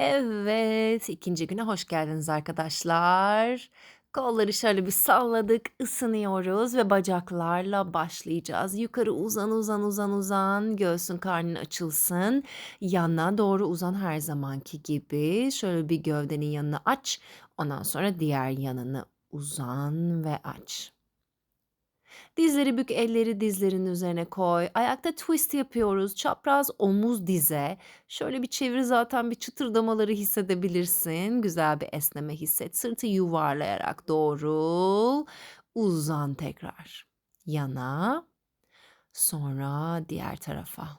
Evet, ikinci güne hoş geldiniz arkadaşlar. Kolları şöyle bir salladık, ısınıyoruz ve bacaklarla başlayacağız. Yukarı uzan, uzan, uzan, uzan. Göğsün, karnın açılsın. Yana doğru uzan her zamanki gibi. Şöyle bir gövdenin yanını aç. Ondan sonra diğer yanını uzan ve aç. Dizleri bük, elleri dizlerin üzerine koy. Ayakta twist yapıyoruz. Çapraz omuz dize. Şöyle bir çevir zaten bir çıtırdamaları hissedebilirsin. Güzel bir esneme hisset. Sırtı yuvarlayarak doğrul. Uzan tekrar. Yana. Sonra diğer tarafa.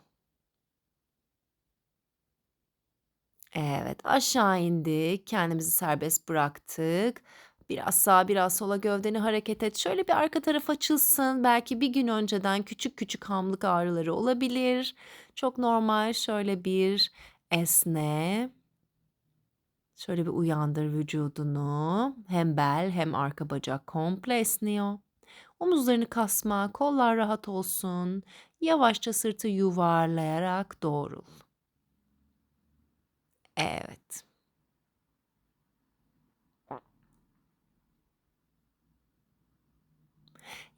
Evet, aşağı indik. Kendimizi serbest bıraktık. Biraz sağa, biraz sola gövdeni hareket et. Şöyle bir arka taraf açılsın. Belki bir gün önceden küçük küçük hamlık ağrıları olabilir. Çok normal. Şöyle bir esne. Şöyle bir uyandır vücudunu. Hem bel hem arka bacak komple esniyor. Omuzlarını kasma, kollar rahat olsun. Yavaşça sırtı yuvarlayarak doğrul. Evet.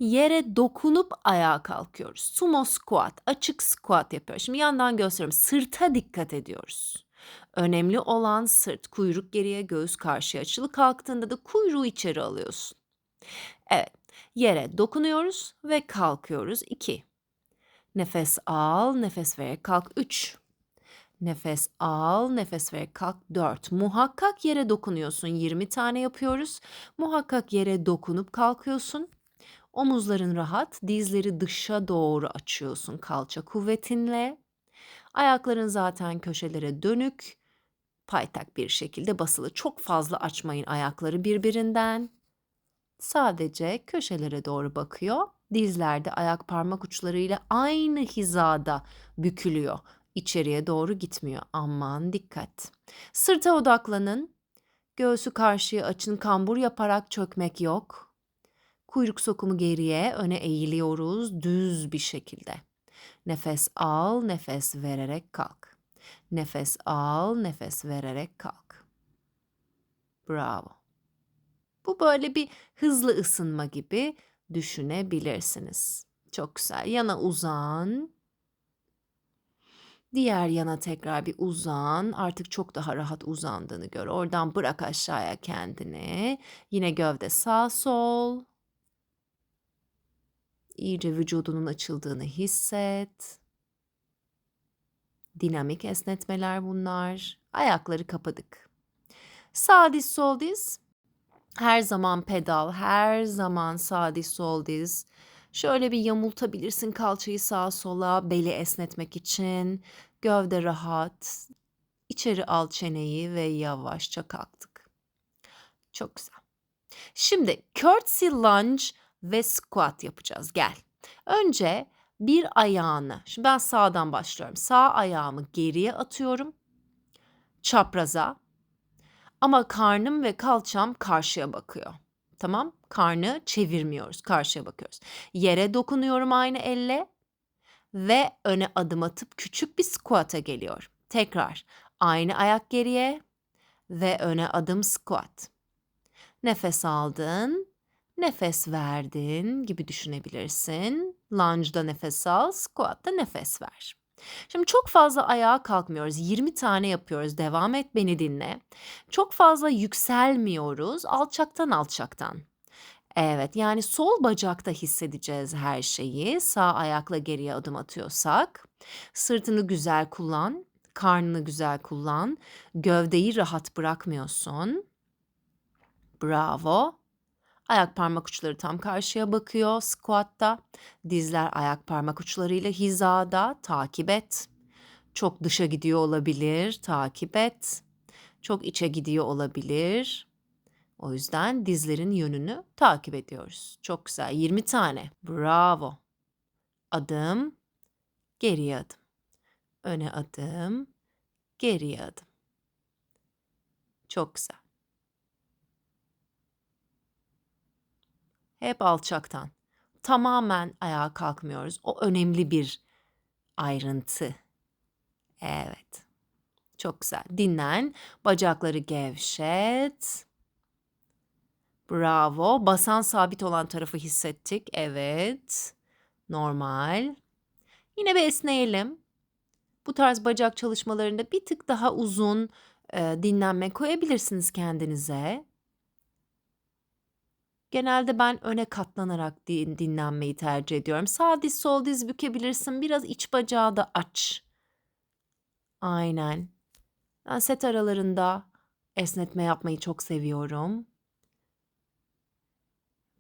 Yere dokunup ayağa kalkıyoruz. Sumo squat, açık squat yapıyoruz. Şimdi yandan gösteriyorum. Sırta dikkat ediyoruz. Önemli olan sırt, kuyruk geriye, göğüs karşıya açılı kalktığında da kuyruğu içeri alıyorsun. Evet, yere dokunuyoruz ve kalkıyoruz. 2. Nefes al, nefes vererek kalk. 3. Nefes al, nefes vererek kalk. 4. Muhakkak yere dokunuyorsun. 20 tane yapıyoruz. Muhakkak yere dokunup kalkıyorsun. Omuzların rahat, dizleri dışa doğru açıyorsun kalça kuvvetinle. Ayakların zaten köşelere dönük, paytak bir şekilde basılı. Çok fazla açmayın ayakları birbirinden. Sadece köşelere doğru bakıyor. Dizlerde ayak parmak uçlarıyla aynı hizada bükülüyor. İçeriye doğru gitmiyor. Aman dikkat. Sırta odaklanın. Göğsü karşıya açın. Kambur yaparak çökmek yok. Kuyruk sokumu geriye, öne eğiliyoruz düz bir şekilde. Nefes al, nefes vererek kalk. Nefes al, nefes vererek kalk. Bravo. Bu böyle bir hızlı ısınma gibi düşünebilirsiniz. Çok güzel. Yana uzan. Diğer yana tekrar bir uzan. Artık çok daha rahat uzandığını gör. Oradan bırak aşağıya kendini. Yine gövde sağ sol. İyice vücudunun açıldığını hisset. Dinamik esnetmeler bunlar. Ayakları kapadık. Sağ diz sol diz. Her zaman pedal, her zaman sağ diz sol diz. Şöyle bir yamultabilirsin kalçayı sağa sola beli esnetmek için. Gövde rahat. İçeri al çeneyi ve yavaşça kalktık. Çok güzel. Şimdi curtsy lunge ve squat yapacağız. Gel. Önce bir ayağını, şimdi ben sağdan başlıyorum. Sağ ayağımı geriye atıyorum. Çapraza. Ama karnım ve kalçam karşıya bakıyor. Tamam? Karnı çevirmiyoruz. Karşıya bakıyoruz. Yere dokunuyorum aynı elle ve öne adım atıp küçük bir squat'a geliyor. Tekrar aynı ayak geriye ve öne adım squat. Nefes aldın, nefes verdin gibi düşünebilirsin. Lunge'da nefes al, squat'ta nefes ver. Şimdi çok fazla ayağa kalkmıyoruz. 20 tane yapıyoruz. Devam et beni dinle. Çok fazla yükselmiyoruz. Alçaktan alçaktan. Evet yani sol bacakta hissedeceğiz her şeyi. Sağ ayakla geriye adım atıyorsak. Sırtını güzel kullan. Karnını güzel kullan. Gövdeyi rahat bırakmıyorsun. Bravo. Ayak parmak uçları tam karşıya bakıyor squat'ta. Dizler ayak parmak uçlarıyla hizada. Takip et. Çok dışa gidiyor olabilir. Takip et. Çok içe gidiyor olabilir. O yüzden dizlerin yönünü takip ediyoruz. Çok güzel. 20 tane. Bravo. Adım, geriye adım. Öne adım, geriye adım. Çok güzel. Hep alçaktan. Tamamen ayağa kalkmıyoruz. O önemli bir ayrıntı. Evet. Çok güzel. Dinlen. Bacakları gevşet. Bravo. Basan sabit olan tarafı hissettik. Evet. Normal. Yine bir esneyelim. Bu tarz bacak çalışmalarında bir tık daha uzun e, dinlenme koyabilirsiniz kendinize. Genelde ben öne katlanarak din dinlenmeyi tercih ediyorum. Sağ diz sol diz bükebilirsin. Biraz iç bacağı da aç. Aynen. Ben set aralarında esnetme yapmayı çok seviyorum.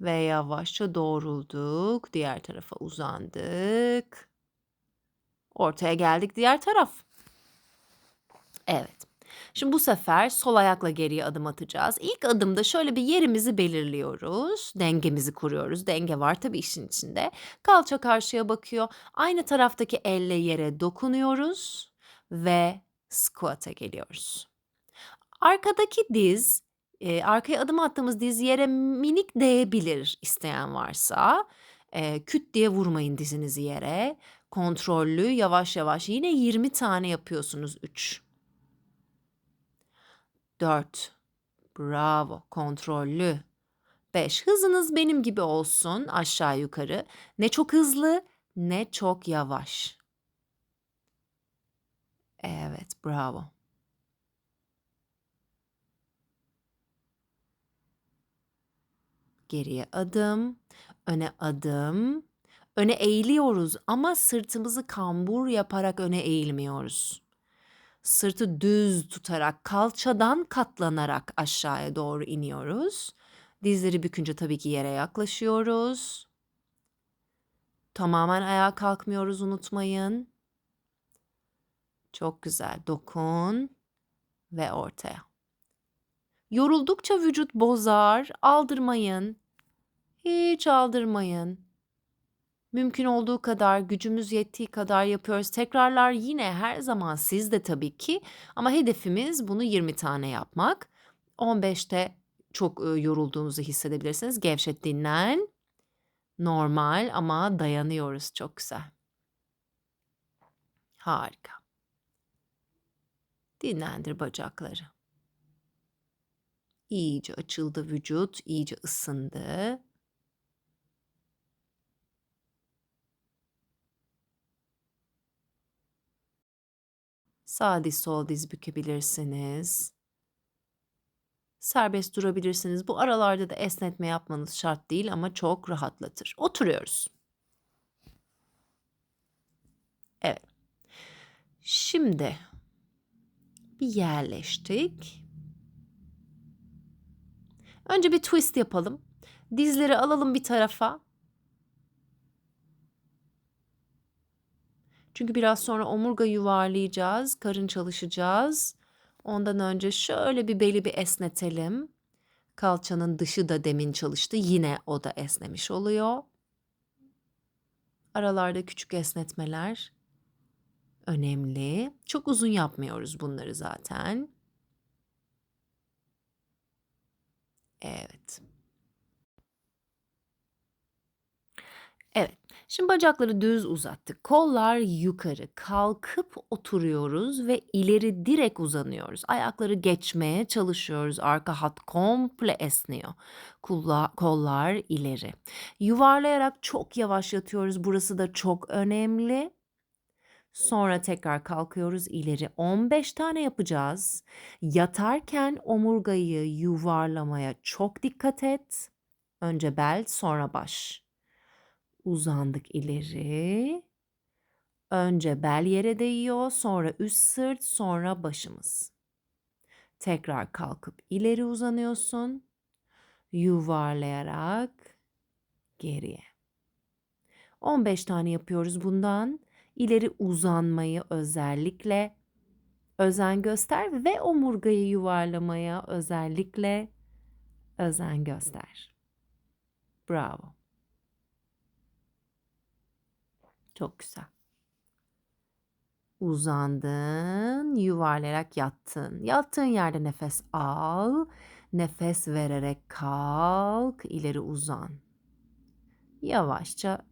Ve yavaşça doğrulduk. Diğer tarafa uzandık. Ortaya geldik diğer taraf. Evet. Şimdi bu sefer sol ayakla geriye adım atacağız. İlk adımda şöyle bir yerimizi belirliyoruz. Dengemizi kuruyoruz. Denge var tabii işin içinde. Kalça karşıya bakıyor. Aynı taraftaki elle yere dokunuyoruz ve squat'a geliyoruz. Arkadaki diz, e, arkaya adım attığımız diz yere minik değebilir isteyen varsa. E, küt diye vurmayın dizinizi yere. Kontrollü, yavaş yavaş. Yine 20 tane yapıyorsunuz 3. 4. Bravo. Kontrollü. 5. Hızınız benim gibi olsun aşağı yukarı. Ne çok hızlı ne çok yavaş. Evet, bravo. Geriye adım, öne adım. Öne eğiliyoruz ama sırtımızı kambur yaparak öne eğilmiyoruz. Sırtı düz tutarak, kalçadan katlanarak aşağıya doğru iniyoruz. Dizleri bükünce tabii ki yere yaklaşıyoruz. Tamamen ayağa kalkmıyoruz unutmayın. Çok güzel. Dokun ve ortaya. Yoruldukça vücut bozar. Aldırmayın. Hiç aldırmayın. Mümkün olduğu kadar, gücümüz yettiği kadar yapıyoruz. Tekrarlar yine her zaman sizde tabii ki ama hedefimiz bunu 20 tane yapmak. 15'te çok yorulduğunuzu hissedebilirsiniz. Gevşet, dinlen. Normal ama dayanıyoruz. Çok güzel. Harika. Dinlendir bacakları. İyice açıldı vücut, iyice ısındı. Sağ diz sol diz bükebilirsiniz. Serbest durabilirsiniz. Bu aralarda da esnetme yapmanız şart değil ama çok rahatlatır. Oturuyoruz. Evet. Şimdi bir yerleştik. Önce bir twist yapalım. Dizleri alalım bir tarafa. Çünkü biraz sonra omurga yuvarlayacağız, karın çalışacağız. Ondan önce şöyle bir beli bir esnetelim. Kalçanın dışı da demin çalıştı. Yine o da esnemiş oluyor. Aralarda küçük esnetmeler önemli. Çok uzun yapmıyoruz bunları zaten. Evet. Evet. Şimdi bacakları düz uzattık. Kollar yukarı. Kalkıp oturuyoruz ve ileri direkt uzanıyoruz. Ayakları geçmeye çalışıyoruz. Arka hat komple esniyor. Kulla, kollar ileri. Yuvarlayarak çok yavaş yatıyoruz. Burası da çok önemli. Sonra tekrar kalkıyoruz ileri. 15 tane yapacağız. Yatarken omurgayı yuvarlamaya çok dikkat et. Önce bel, sonra baş. Uzandık ileri. Önce bel yere değiyor, sonra üst sırt, sonra başımız. Tekrar kalkıp ileri uzanıyorsun. Yuvarlayarak geriye. 15 tane yapıyoruz bundan. İleri uzanmayı özellikle özen göster ve omurgayı yuvarlamaya özellikle özen göster. Bravo. Çok güzel. Uzandın, yuvarlayarak yattın. Yattığın yerde nefes al, nefes vererek kalk, ileri uzan. Yavaşça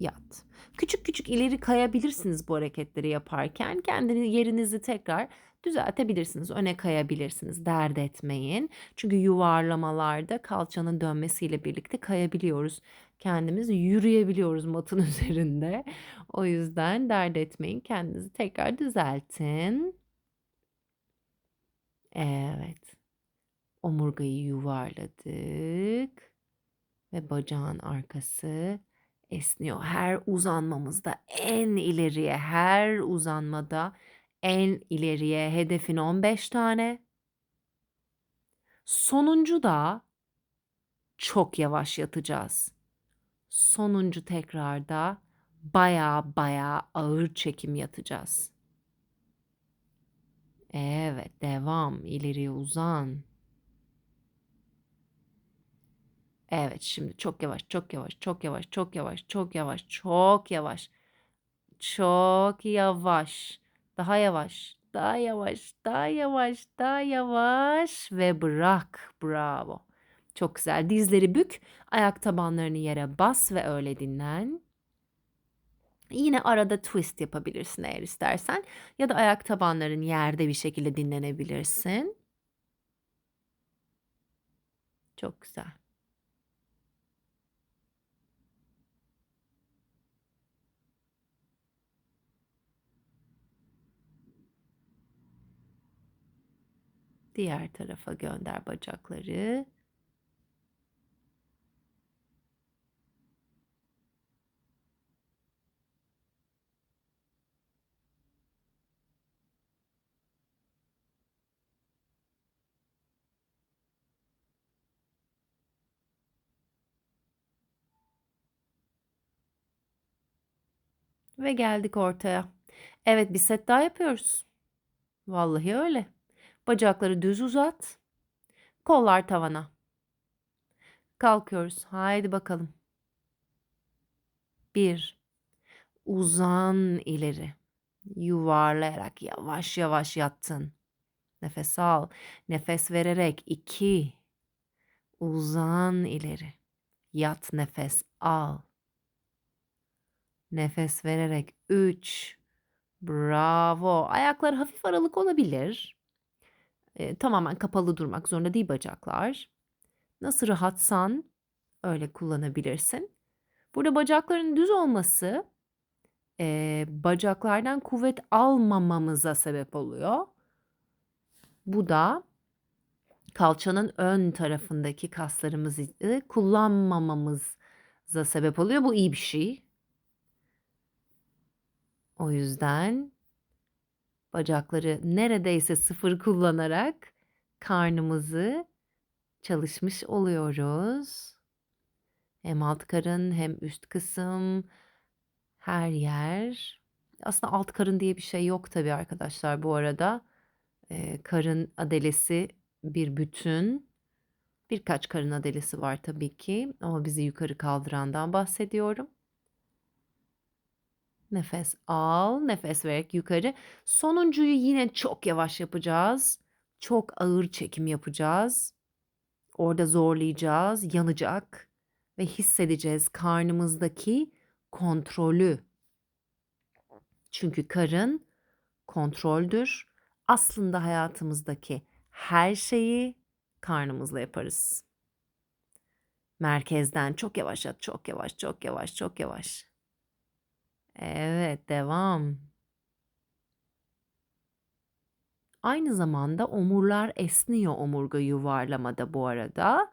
yat. Küçük küçük ileri kayabilirsiniz bu hareketleri yaparken. Kendini yerinizi tekrar Düzeltebilirsiniz, öne kayabilirsiniz, dert etmeyin. Çünkü yuvarlamalarda kalçanın dönmesiyle birlikte kayabiliyoruz. Kendimiz yürüyebiliyoruz matın üzerinde. O yüzden dert etmeyin, kendinizi tekrar düzeltin. Evet. Omurgayı yuvarladık ve bacağın arkası esniyor. Her uzanmamızda en ileriye, her uzanmada en ileriye hedefin 15 tane. Sonuncu da çok yavaş yatacağız. Sonuncu tekrarda baya baya ağır çekim yatacağız. Evet, devam. İleriye uzan. Evet, şimdi çok yavaş, çok yavaş, çok yavaş, çok yavaş, çok yavaş, çok yavaş. Çok yavaş. Daha yavaş, daha yavaş, daha yavaş, daha yavaş ve bırak. Bravo. Çok güzel. Dizleri bük, ayak tabanlarını yere bas ve öyle dinlen. Yine arada twist yapabilirsin eğer istersen ya da ayak tabanların yerde bir şekilde dinlenebilirsin. Çok güzel. Diğer tarafa gönder bacakları. Ve geldik ortaya. Evet bir set daha yapıyoruz. Vallahi öyle. Bacakları düz uzat. Kollar tavana. Kalkıyoruz. Haydi bakalım. Bir. Uzan ileri. Yuvarlayarak yavaş yavaş yattın. Nefes al. Nefes vererek iki. Uzan ileri. Yat nefes al. Nefes vererek 3. Bravo. Ayaklar hafif aralık olabilir. Eee, tamamen kapalı durmak zorunda değil bacaklar. Nasıl rahatsan öyle kullanabilirsin. Burada bacakların düz olması, eee, bacaklardan kuvvet almamamıza sebep oluyor. Bu da kalçanın ön tarafındaki kaslarımızı kullanmamamıza sebep oluyor. Bu iyi bir şey. O yüzden bacakları neredeyse sıfır kullanarak karnımızı çalışmış oluyoruz. Hem alt karın hem üst kısım her yer. Aslında alt karın diye bir şey yok tabii arkadaşlar bu arada. Eee, karın adelesi bir bütün. Birkaç karın adelesi var tabii ki ama bizi yukarı kaldırandan bahsediyorum. Nefes al, nefes vererek yukarı. Sonuncuyu yine çok yavaş yapacağız. Çok ağır çekim yapacağız. Orada zorlayacağız, yanacak ve hissedeceğiz karnımızdaki kontrolü. Çünkü karın kontroldür. Aslında hayatımızdaki her şeyi karnımızla yaparız. Merkezden çok yavaş yat, çok yavaş, çok yavaş, çok yavaş. Evet, devam. Aynı zamanda omurlar esniyor omurga yuvarlamada bu arada.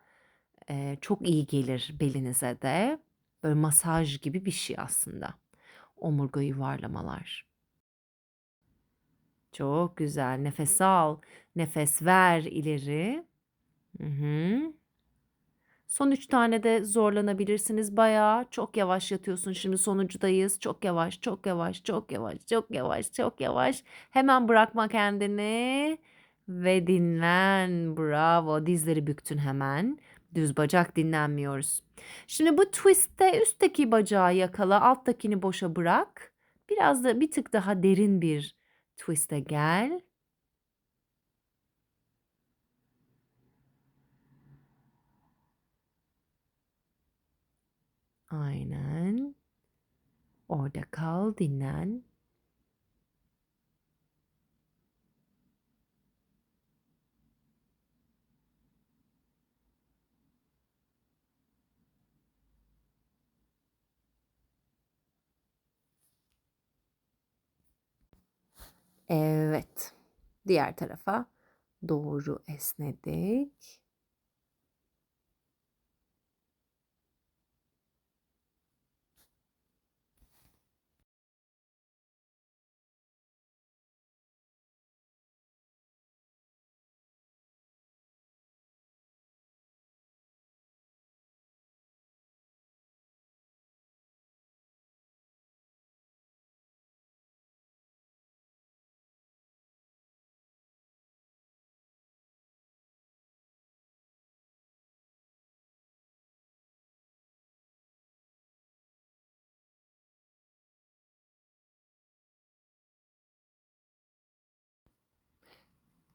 Eee, çok iyi gelir belinize de. Böyle masaj gibi bir şey aslında. Omurga yuvarlamalar. Çok güzel. Nefes al, nefes ver ileri. Hı hı. Son 3 tane de zorlanabilirsiniz bayağı. Çok yavaş yatıyorsun. Şimdi sonuncudayız. Çok yavaş, çok yavaş, çok yavaş, çok yavaş, çok yavaş. Hemen bırakma kendini ve dinlen. Bravo. Dizleri büktün hemen. Düz bacak dinlenmiyoruz. Şimdi bu twist'te üstteki bacağı yakala, alttakini boşa bırak. Biraz da bir tık daha derin bir twist'e gel. Aynen. Orada kal, dinlen. Evet. Diğer tarafa doğru esnedik.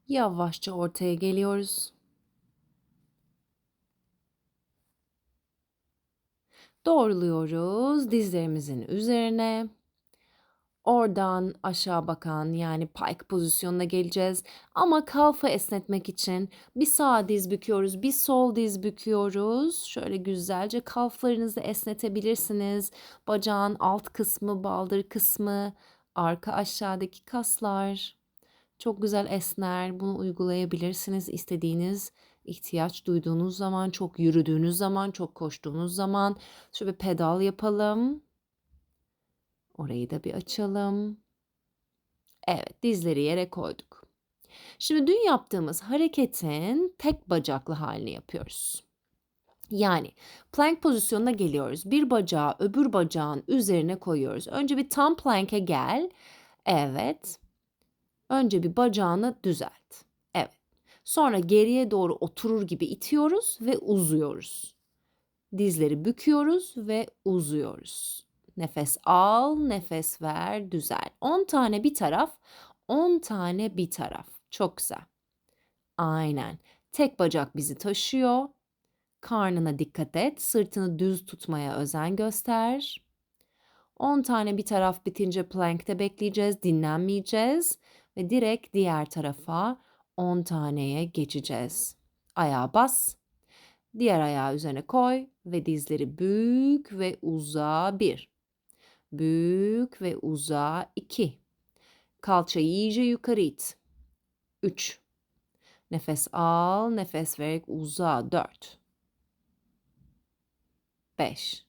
Yavaşça ortaya geliyoruz. Doğruluyoruz dizlerimizin üzerine. Oradan aşağı bakan yani pike pozisyonuna geleceğiz. Ama kalfa esnetmek için bir sağ diz büküyoruz, bir sol diz büküyoruz. Şöyle güzelce kalflarınızı esnetebilirsiniz. Bacağın alt kısmı, baldır kısmı, arka aşağıdaki kaslar. Çok güzel esner. Bunu uygulayabilirsiniz istediğiniz ihtiyaç duyduğunuz zaman, çok yürüdüğünüz zaman, çok koştuğunuz zaman. Şöyle bir pedal yapalım. Orayı da bir açalım. Evet, dizleri yere koyduk. Şimdi dün yaptığımız hareketin tek bacaklı halini yapıyoruz. Yani plank pozisyonuna geliyoruz. Bir bacağı öbür bacağın üzerine koyuyoruz. Önce bir tam plank'e gel. Evet. Önce bir bacağını düzelt. Evet. Sonra geriye doğru oturur gibi itiyoruz ve uzuyoruz. Dizleri büküyoruz ve uzuyoruz. Nefes al, nefes ver, düzel. 10 tane bir taraf, 10 tane bir taraf. Çok güzel. Aynen. Tek bacak bizi taşıyor. Karnına dikkat et. Sırtını düz tutmaya özen göster. 10 tane bir taraf bitince plankte bekleyeceğiz, dinlenmeyeceğiz ve direkt diğer tarafa 10 taneye geçeceğiz. Ayağa bas. Diğer ayağı üzerine koy ve dizleri bük ve uza. 1. Bük ve uza. 2. Kalçayı iyice yukarı it. 3. Nefes al, nefes vererek uza. 4. 5.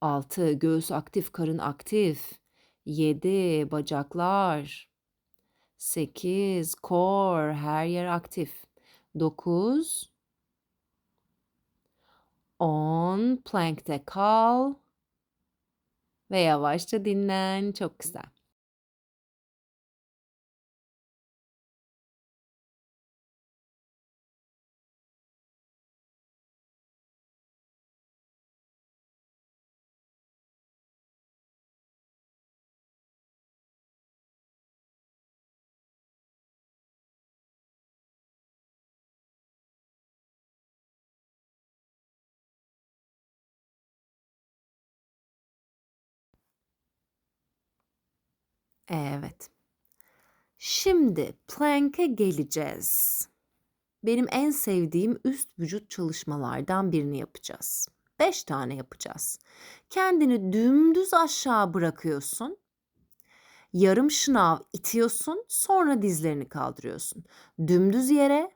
6. Göğüs aktif, karın aktif. 7. Bacaklar. 8. Kor, her yer aktif. 9. 10. Plank'te kal. Ve yavaşça dinlen. Çok güzel. Evet. Şimdi plank'e geleceğiz. Benim en sevdiğim üst vücut çalışmalardan birini yapacağız. 5 tane yapacağız. Kendini dümdüz aşağı bırakıyorsun. Yarım şınav itiyorsun, sonra dizlerini kaldırıyorsun. Dümdüz yere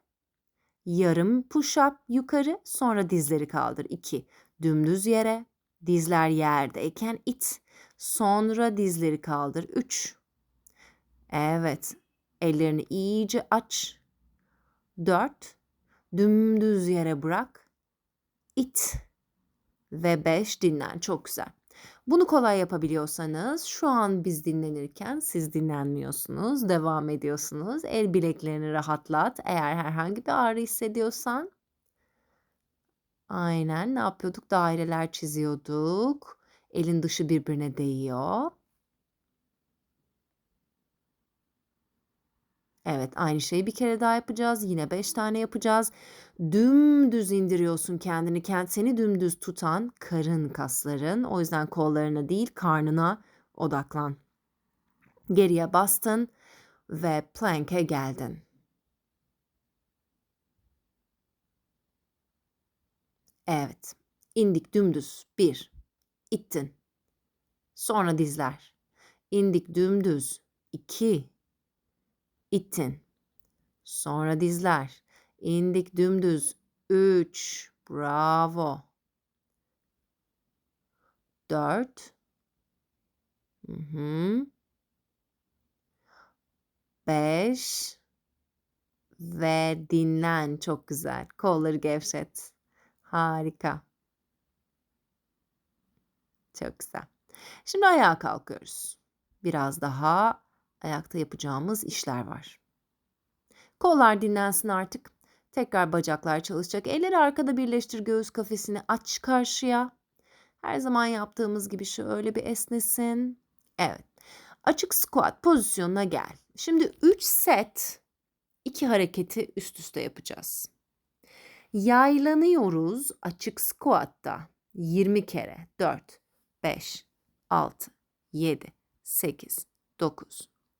yarım push up yukarı, sonra dizleri kaldır. 2. Dümdüz yere, dizler yerdeyken it. Sonra dizleri kaldır. 3. Evet. Ellerini iyice aç. 4. Dümdüz yere bırak. İt. Ve 5. Dinlen. Çok güzel. Bunu kolay yapabiliyorsanız şu an biz dinlenirken siz dinlenmiyorsunuz, devam ediyorsunuz. El bileklerini rahatlat. Eğer herhangi bir ağrı hissediyorsan Aynen ne yapıyorduk? Daireler çiziyorduk. Elin dışı birbirine değiyor. Evet, aynı şeyi bir kere daha yapacağız. Yine 5 tane yapacağız. Dümdüz indiriyorsun kendini. Kend seni dümdüz tutan karın kasların. O yüzden kollarına değil, karnına odaklan. Geriye bastın ve plank'e geldin. Evet. İndik dümdüz. Bir. İttin. Sonra dizler. indik dümdüz. 2 ittin. Sonra dizler. indik dümdüz. 3 bravo. 4 Hı hı. 5 ve dinlen. Çok güzel. Kolları gevşet. Harika. Çok güzel. Şimdi ayağa kalkıyoruz. Biraz daha ayakta yapacağımız işler var. Kollar dinlensin artık. Tekrar bacaklar çalışacak. Elleri arkada birleştir. Göğüs kafesini aç karşıya. Her zaman yaptığımız gibi şöyle bir esnesin. Evet. Açık squat pozisyonuna gel. Şimdi 3 set 2 hareketi üst üste yapacağız. Yaylanıyoruz açık squat'ta 20 kere 4 5 6 7 8 9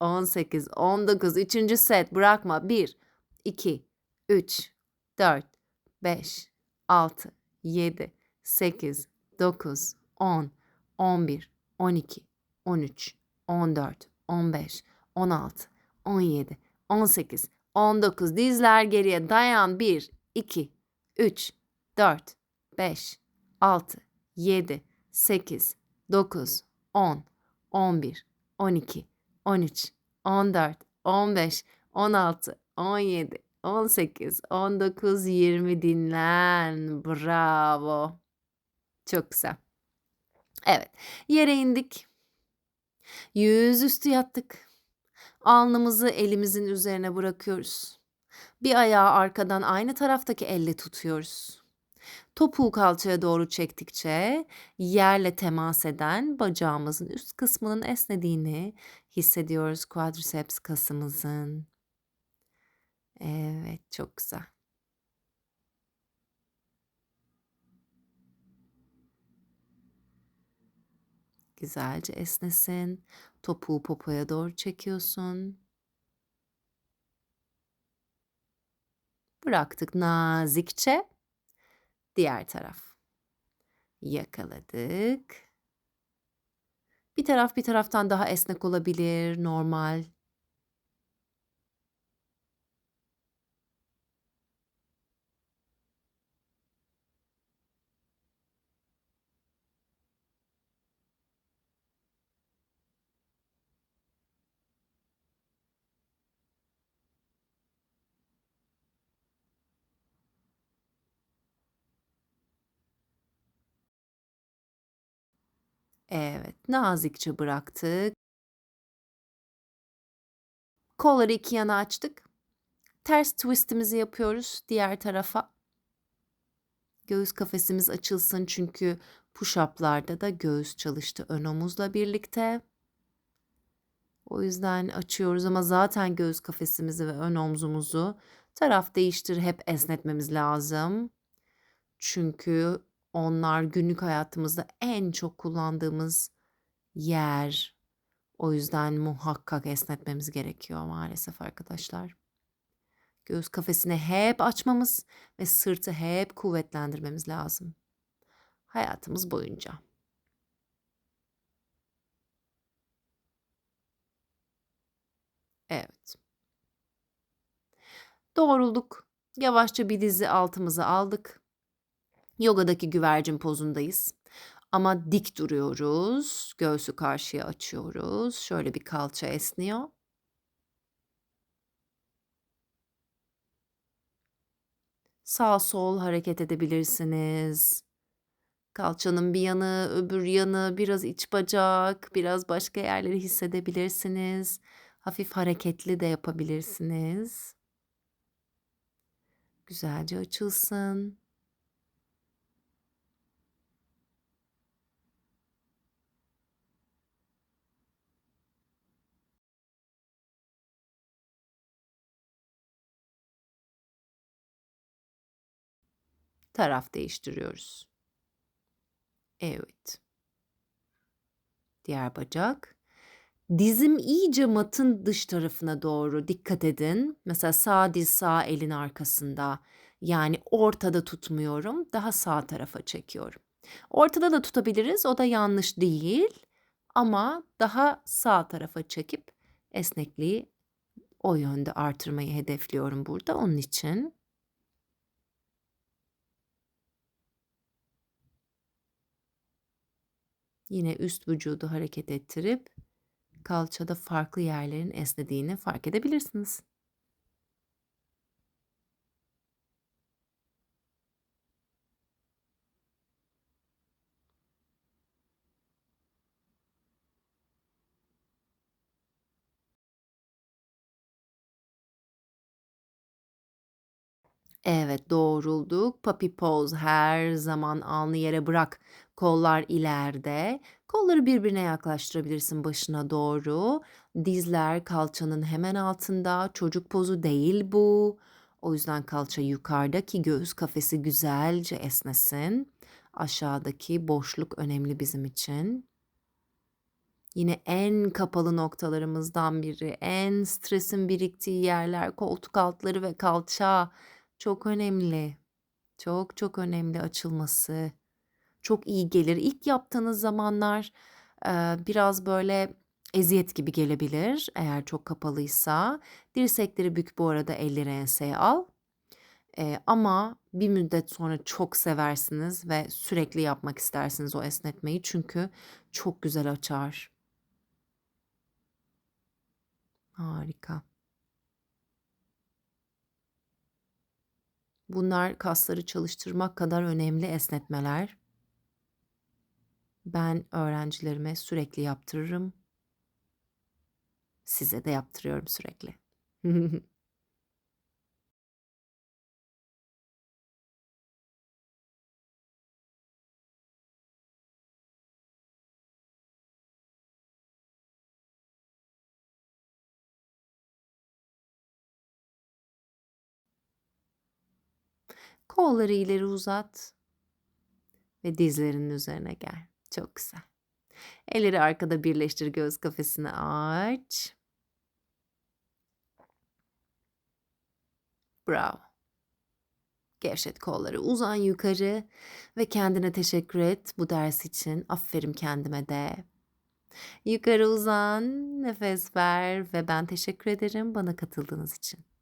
18 19 üçüncü set. Bırakma. 1 2 3 4 5 6 7 8 9 10 11 12 13 14 15 16 17 18 19 dizler geriye. Dayan. 1 2 3 4 5 6 7 8 9 10 11 12 13 14 15 16 17 18 19 20 dinlen. Bravo. Çok güzel. Evet yere indik. Yüzüstü yattık. Alnımızı elimizin üzerine bırakıyoruz. Bir ayağı arkadan aynı taraftaki elle tutuyoruz. Topuğu kalçaya doğru çektikçe yerle temas eden bacağımızın üst kısmının esnediğini hissediyoruz quadriceps kasımızın. Evet, çok güzel. Güzelce esnesin. Topuğu popoya doğru çekiyorsun. Bıraktık nazikçe. Diğer taraf. Yakaladık. Bir taraf bir taraftan daha esnek olabilir, normal. Evet, nazikçe bıraktık. Kolları iki yana açtık. Ters twist'imizi yapıyoruz diğer tarafa. Göğüs kafesimiz açılsın çünkü push-up'larda da göğüs çalıştı ön omuzla birlikte. O yüzden açıyoruz ama zaten göğüs kafesimizi ve ön omzumuzu taraf değiştir hep esnetmemiz lazım. Çünkü onlar günlük hayatımızda en çok kullandığımız yer. O yüzden muhakkak esnetmemiz gerekiyor maalesef arkadaşlar. Göğüs kafesini hep açmamız ve sırtı hep kuvvetlendirmemiz lazım. Hayatımız boyunca. Evet. Doğrulduk. Yavaşça bir dizi altımızı aldık. Yogadaki güvercin pozundayız. Ama dik duruyoruz. Göğsü karşıya açıyoruz. Şöyle bir kalça esniyor. Sağ sol hareket edebilirsiniz. Kalçanın bir yanı, öbür yanı, biraz iç bacak, biraz başka yerleri hissedebilirsiniz. Hafif hareketli de yapabilirsiniz. Güzelce açılsın. Taraf değiştiriyoruz. Evet. Diğer bacak. Dizim iyice matın dış tarafına doğru dikkat edin. Mesela sağ diz sağ elin arkasında. Yani ortada tutmuyorum. Daha sağ tarafa çekiyorum. Ortada da tutabiliriz. O da yanlış değil. Ama daha sağ tarafa çekip esnekliği o yönde artırmayı hedefliyorum burada. Onun için Yine üst vücudu hareket ettirip kalçada farklı yerlerin esnediğini fark edebilirsiniz. Evet, doğrulduk. Puppy pose her zaman alnı yere bırak. Kollar ileride. Kolları birbirine yaklaştırabilirsin başına doğru. Dizler kalçanın hemen altında. Çocuk pozu değil bu. O yüzden kalça yukarıda ki göğüs kafesi güzelce esnesin. Aşağıdaki boşluk önemli bizim için. Yine en kapalı noktalarımızdan biri, en stresin biriktiği yerler, koltuk altları ve kalça. Çok önemli. Çok çok önemli açılması. Çok iyi gelir. İlk yaptığınız zamanlar biraz böyle eziyet gibi gelebilir eğer çok kapalıysa. Dirsekleri bük bu arada elleri enseye al. Eee, ama bir müddet sonra çok seversiniz ve sürekli yapmak istersiniz o esnetmeyi çünkü çok güzel açar. Harika. Bunlar kasları çalıştırmak kadar önemli esnetmeler. Ben öğrencilerime sürekli yaptırırım. Size de yaptırıyorum sürekli. Kolları ileri uzat ve dizlerinin üzerine gel. Çok güzel. Elleri arkada birleştir, göğüs kafesini aç. Bravo. Gevşet kolları, uzan yukarı ve kendine teşekkür et bu ders için. Aferin kendime de. Yukarı uzan, nefes ver ve ben teşekkür ederim bana katıldığınız için.